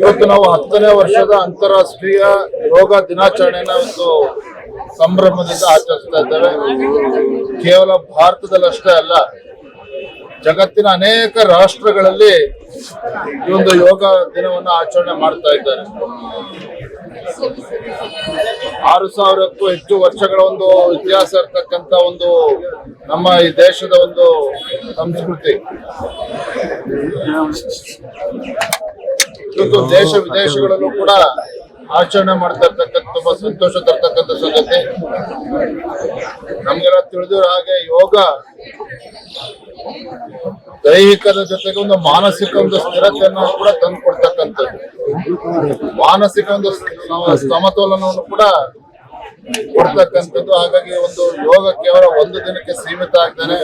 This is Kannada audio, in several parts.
ಇವತ್ತು ನಾವು ಹತ್ತನೇ ವರ್ಷದ ಅಂತಾರಾಷ್ಟ್ರೀಯ ಯೋಗ ದಿನಾಚರಣೆಯನ್ನ ಒಂದು ಸಂಭ್ರಮದಿಂದ ಆಚರಿಸ್ತಾ ಇದ್ದೇವೆ. ಕೇವಲ ಭಾರತದಲ್ಲಷ್ಟೇ ಅಲ್ಲ, ಜಗತ್ತಿನ ಅನೇಕ ರಾಷ್ಟ್ರಗಳಲ್ಲಿ ಈ ಒಂದು ಯೋಗ ದಿನವನ್ನು ಆಚರಣೆ ಮಾಡ್ತಾ ಇದ್ದಾರೆ. ಆರು ಸಾವಿರಕ್ಕೂ ಹೆಚ್ಚು ವರ್ಷಗಳ ಒಂದು ಇತಿಹಾಸ ಇರ್ತಕ್ಕಂಥ ಒಂದು ನಮ್ಮ ಈ ದೇಶದ ಒಂದು ಸಂಸ್ಕೃತಿ. ಇವತ್ತು ದೇಶ ವಿದೇಶಗಳಲ್ಲೂ ಕೂಡ ಆಚರಣೆ ಮಾಡ್ತಾ ಇರ್ತಕ್ಕಂಥ ತುಂಬಾ ಸಂತೋಷ ತರ್ತಕ್ಕಂಥ ಸಂಗತಿ. ನಮ್ಗೆಲ್ಲ ತಿಳಿದಿರೋ ಹಾಗೆ ಯೋಗ ದೈಹಿಕದ ಜೊತೆಗೆ ಒಂದು ಮಾನಸಿಕ ಒಂದು ಸ್ಥಿರತೆಯನ್ನು ಕೂಡ ತಂದು ಕೊಡ್ತಕ್ಕಂಥದ್ದು. ಮಾನಸಿಕ ಒಂದು ಸಮ- ಸಮತೋಲನವನ್ನು ಕೂಡ ಕೊಡ್ತಕ್ಕಂಥದ್ದು. ಹಾಗಾಗಿ ಒಂದು ಯೋಗ ಕೇವಲ ಒಂದು ದಿನಕ್ಕೆ ಸೀಮಿತ ಆಗ್ತಾನೆ.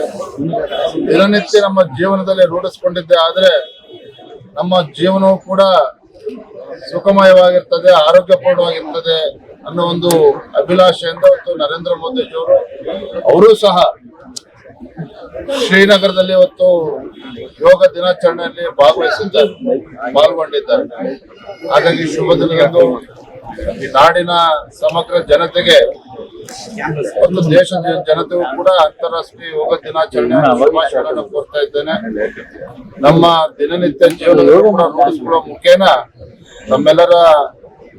ದಿನನಿತ್ಯ ನಮ್ಮ ಜೀವನದಲ್ಲಿ ರೂಢಿಸ್ಕೊಂಡಿದ್ದೆ. ಆದ್ರೆ ನಮ್ಮ ಜೀವನವು ಕೂಡ ಸುಖಮಯವಾಗಿರ್ತದೆ, ಆರೋಗ್ಯಪೂರ್ಣವಾಗಿರ್ತದೆ ಅನ್ನೋ ಒಂದು ಅಭಿಲಾಷೆಯಿಂದ ಇವತ್ತು ನರೇಂದ್ರ ಮೋದಿಜಿಯವರು, ಅವರು ಸಹ ಶ್ರೀನಗರದಲ್ಲಿ ಇವತ್ತು ಯೋಗ ದಿನಾಚರಣೆಯಲ್ಲಿ ಭಾಗವಹಿಸಿದ್ದಾರೆ, ಪಾಲ್ಗೊಂಡಿದ್ದಾರೆ. ಹಾಗಾಗಿ ಶುಭ ದಿನದಂದು ಈ ನಾಡಿನ ಸಮಗ್ರ ಜನತೆಗೆ ಒಂದು ದೇಶದ ಜನತೆಗೂ ಕೂಡ ಅಂತಾರಾಷ್ಟ್ರೀಯ ಯೋಗ ದಿನಾಚರಣೆ ಶುಭಾಶಯಗಳನ್ನು ಕೋರ್ತಾ ಇದ್ದೇನೆ. ನಮ್ಮ ದಿನನಿತ್ಯ ಜೀವನ ರೂಢಿಸಿಕೊಳ್ಳುವ ಮುಖೇನ ನಮ್ಮೆಲ್ಲರ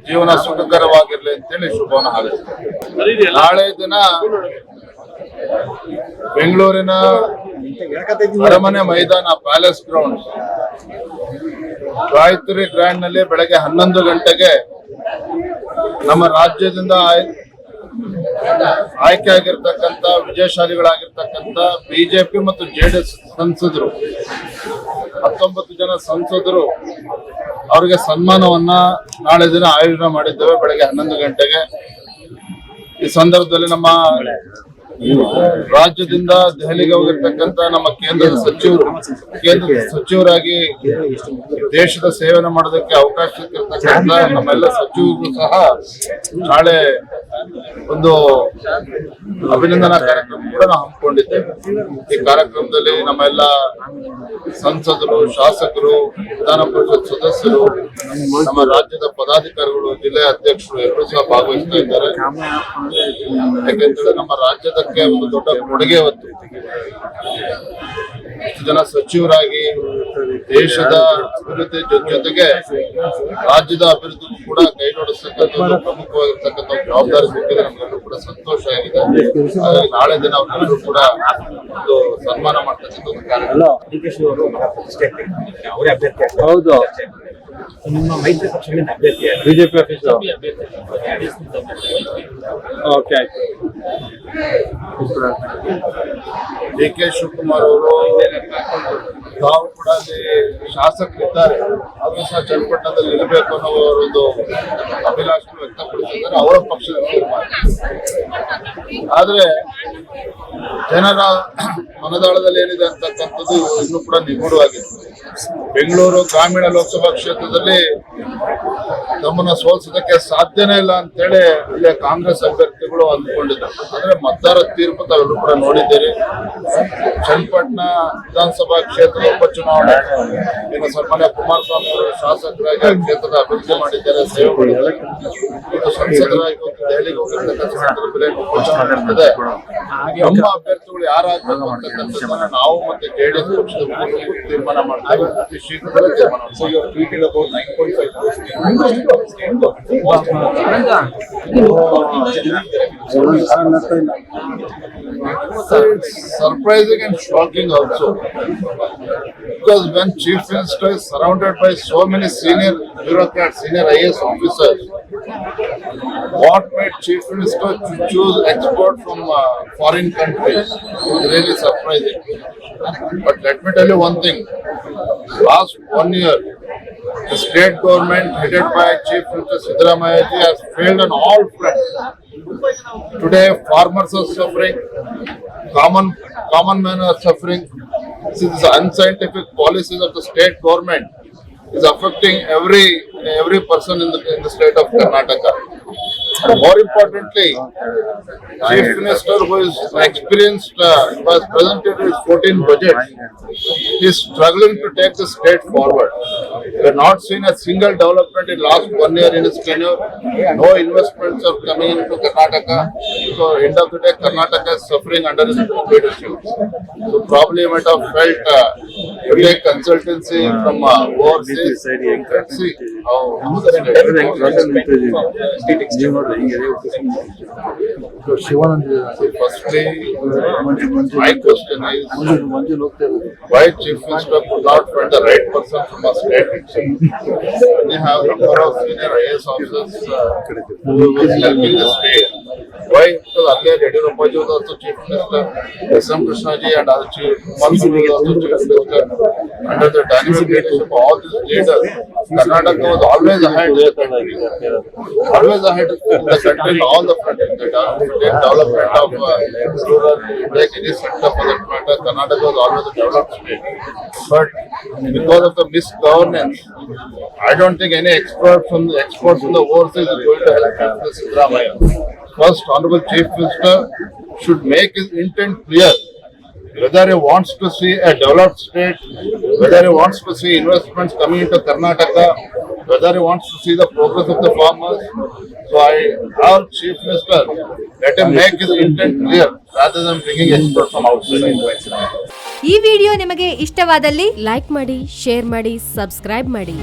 ಜೀವನ ಸುಖಕರವಾಗಿರ್ಲಿ ಅಂತೇಳಿ ಶುಭವನ್ನು ಹಾರೈಸ್ತೇನೆ. ನಾಳೆ ದಿನ ಬೆಂಗಳೂರಿನ ಅರಮನೆ ಮೈದಾನ ಪ್ಯಾಲೇಸ್ ಗ್ರೌಂಡ್ ಗಾಯತ್ರಿ ಗ್ರ್ಯಾಂಡ್ನಲ್ಲಿ ಬೆಳಗ್ಗೆ ಹನ್ನೊಂದು ಗಂಟೆಗೆ ನಮ್ಮ ರಾಜ್ಯದಿಂದ ಆಯ್- ಆಯ್ಕೆ ಆಗಿರ್ತಕ್ಕಂಥ ವಿಜಯಶಾಲಿಗಳಾಗಿರ್ತಕ್ಕಂಥ ಬಿಜೆಪಿ ಮತ್ತು ಜೆಡಿಎಸ್ ಸಂಸದರು, ಹತ್ತೊಂಬತ್ತು ಜನ ಸಂಸದರು ಅವರಿಗೆ ಸನ್ಮಾನವನ್ನ ನಾಳೆ ದಿನ ಆಯೋಜನೆ ಮಾಡಿದ್ದೇವೆ, ಬೆಳಗ್ಗೆ ಹನ್ನೊಂದು ಗಂಟೆಗೆ. ಈ ಸಂದರ್ಭದಲ್ಲಿ ನಮ್ಮ ರಾಜ್ಯದಿಂದ ದೆಹಲಿಗೆ ಹೋಗಿರ್ತಕ್ಕಂತ ನಮ್ಮ ಕೇಂದ್ರದ ಸಚಿವರು, ಕೇಂದ್ರದ ಸಚಿವರಾಗಿ ದೇಶದ ಸೇವನೆ ಮಾಡೋದಕ್ಕೆ ಅವಕಾಶ ಸಿಕ್ಕಿರ್ತಕ್ಕಂಥ ನಮ್ಮೆಲ್ಲ ಸಚಿವರು ಸಹ ನಾಳೆ ಒಂದು ಅಭಿನಂದನಾ ಕಾರ್ಯಕ್ರಮ ಕೂಡ ನಾವು ಹಮ್ಮಿಕೊಂಡಿದ್ದೇವೆ ಈ ಕಾರ್ಯಕ್ರಮದಲ್ಲಿ ನಮ್ಮೆಲ್ಲ ಸಂಸದರು, ಶಾಸಕರು, ವಿಧಾನ ಪರಿಷತ್ ಸದಸ್ಯರು, ನಮ್ಮ ರಾಜ್ಯದ ಪದಾಧಿಕಾರಿಗಳು, ಜಿಲ್ಲೆ ಅಧ್ಯಕ್ಷರು ಎಲ್ಲರೂ ಸಹ ಭಾಗವಹಿಸ್ತಾ ಇದ್ದಾರೆ. ಯಾಕೆಂದ್ರೆ ನಮ್ಮ ರಾಜ್ಯದಕ್ಕೆ ಒಂದು ದೊಡ್ಡ ಕೊಡುಗೆ ಹೊತ್ತು ಜನ ಸಚಿವರಾಗಿ ದೇಶದ ಅಭಿವೃದ್ಧಿ ಜೊತೆಗೆ ರಾಜ್ಯದ ಅಭಿವೃದ್ಧಿ ಕೂಡ ಕೈ ಜೋಡಿಸ್ತಕ್ಕಂಥ ಒಂದು ಪ್ರಮುಖವಾಗಿರ್ತಕ್ಕಂಥ ಜವಾಬ್ದಾರಿ ಸಿಕ್ಕಿದೆ ನಮಗೆಲ್ಲರೂ ಕೂಡ ಸಂತೋಷ ಆಗಿದೆ. ಹಾಗಾಗಿ ನಾಳೆ ದಿನ ಅವರೆಲ್ಲರೂ ಕೂಡ ಒಂದು ಸನ್ಮಾನ ಮಾಡ್ತಕ್ಕಂಥ ಒಂದು ಕಾರಣ ಡಿ ಕೆ ಶಿವರು ಪ್ರತಿಷ್ಠೆ ಅವರೇ ಅಭ್ಯರ್ಥಿ ಆಗ್ತಾರೆ. ಹೌದು. ನಿಮ್ಮ ಮೈತ್ರಿ ಪಕ್ಷದಿಂದ ಅಭ್ಯರ್ಥಿ ಯಾರು? ಬಿಜೆಪಿ ಆಫೀಸ್ ಓಕೆ ಆಯ್ತು. ಡಿ ಕೆ ಶಿವಕುಮಾರ್ ಅವರು ತಾವು ಕೂಡ ಅಲ್ಲಿ ಶಾಸಕರಿದ್ದಾರೆ. ಅವರು ಸಹ ಚನ್ನಪಟ್ಟಣದಲ್ಲಿ ಇರಬೇಕು ಅನ್ನೋ ಒಂದು ಅಭಿಲಾಷೆ ವ್ಯಕ್ತಪಡಿಸಿದ್ದಾರೆ. ಅವರ ಪಕ್ಷದ ತೀರ್ಮಾನ ಆದ್ರೆ ಜನರ ಮನದಾಳದಲ್ಲಿ ಏನಿದೆ ಅಂತಕ್ಕಂಥದ್ದು ಇನ್ನೂ ಕೂಡ ನಿಗೂಢವಾಗಿದೆ ಬೆಂಗಳೂರು ಗ್ರಾಮೀಣ ಲೋಕಸಭಾ ಕ್ಷೇತ್ರದಲ್ಲಿ ತಮ್ಮನ್ನ ಸೋಲ್ಸೋದಕ್ಕೆ ಸಾಧ್ಯನೇ ಇಲ್ಲ ಅಂತೇಳಿ ಇಲ್ಲೇ ಕಾಂಗ್ರೆಸ್ ಅಭ್ಯರ್ಥಿಗಳು ಅಂದ್ಕೊಂಡಿದ್ದಾರೆ ಅಂದ್ರೆ ಮತದಾರ ತೀರ್ಪು ತಾವೆಲ್ಲರೂ ಕೂಡ ನೋಡಿದ್ದೀರಿ. ಚನ್ನಪಟ್ಟಣ ವಿಧಾನಸಭಾ ಕ್ಷೇತ್ರದ ಉಪಚುನಾವಣೆ ಇನ್ನು ಸನ್ಮಾನ್ಯ ಕುಮಾರಸ್ವಾಮಿ ಅವರು ಶಾಸಕರಾಗಿ ಆ ಕ್ಷೇತ್ರದ ಅಭಿವೃದ್ಧಿ ಮಾಡಿದ್ದಾರೆ ಸೇವೆ ಮಾಡಿದ್ದಾರೆ ಸಂಸದರಾಗಿ ಹೋಗಿ ದೆಹಲಿಗೆ ಹೋಗಿರ್ತಕ್ಕಂಥ ಸಂದರ್ಭದಲ್ಲಿ ಉಪಚುನಾವಣೆ ನಡೆದಿದೆ ನಮ್ಮ ಅಭ್ಯರ್ಥಿಗಳು ಯಾರಾಗಬೇಕು ಅಂತಕ್ಕಂಥದ್ದನ್ನ ನಾವು ಮತ್ತೆ ಜೆಡಿಎಸ್ ಪಕ್ಷದ ತೀರ್ಮಾನ ಮಾಡ್ತಾರೆ ಅತಿ ಶೀಘ್ರದಲ್ಲೇ ತೀರ್ಮಾನ surprising and shocking also. Because when Chief Minister is surrounded by so many senior bureaucrats, senior IAS officers, what made Chief Minister to choose export from uh, foreign countries is really surprising. But let me tell you one thing. Last one year, the state government headed by Chief Minister Siddaramaya ji has failed on all fronts. Today, farmers are suffering, common common men are suffering. These unscientific policies of the state government is affecting every every person in the in the state of Karnataka. And more importantly, Chief Minister who is experienced, uh, who has presented his 14 budget, is struggling to take the state forward. We have not seen a single development in last one year in his tenure. No investments are coming into Karnataka. So end of the day, Karnataka is suffering under his leadership. So probably you might have felt uh, a consultancy uh, from uh, overseas. See how so Shivanand Firstly, my question is why Chief Minister could not find the right person from a state itself? They have a number of senior IAS officers uh, who was helping the state. Why? Because earlier Yadurappa was also Chief Minister, S.M. Krishna ji and other Chief, Mansoor was also Chief Minister. Under the dynamic leadership of all these leaders, Karnataka was always ahead in the country. Always ahead in the country in all the fronts. The development of uh, rural, like any sector for that matter, Karnataka was always a developed state. But because of the misgovernance, I don't think any expert from the experts from the overseas is going to help Mr. Siddaramaiah. First, Honorable Chief Minister should make his intent clear. Whether he wants to see a developed state, whether he wants to see investments coming into Karnataka, whether he wants to see the progress of the farmers. So I, our Chief Minister, let him make his intent clear rather than bringing experts from outside. ಈ ವಿಡಿಯೋ ನಿಮಗೆ ಇಷ್ಟವಾದಲ್ಲಿ ಲೈಕ್ ಮಾಡಿ ಶೇರ್ ಮಾಡಿ ಸಬ್ಸ್ಕ್ರೈಬ್ ಮಾಡಿ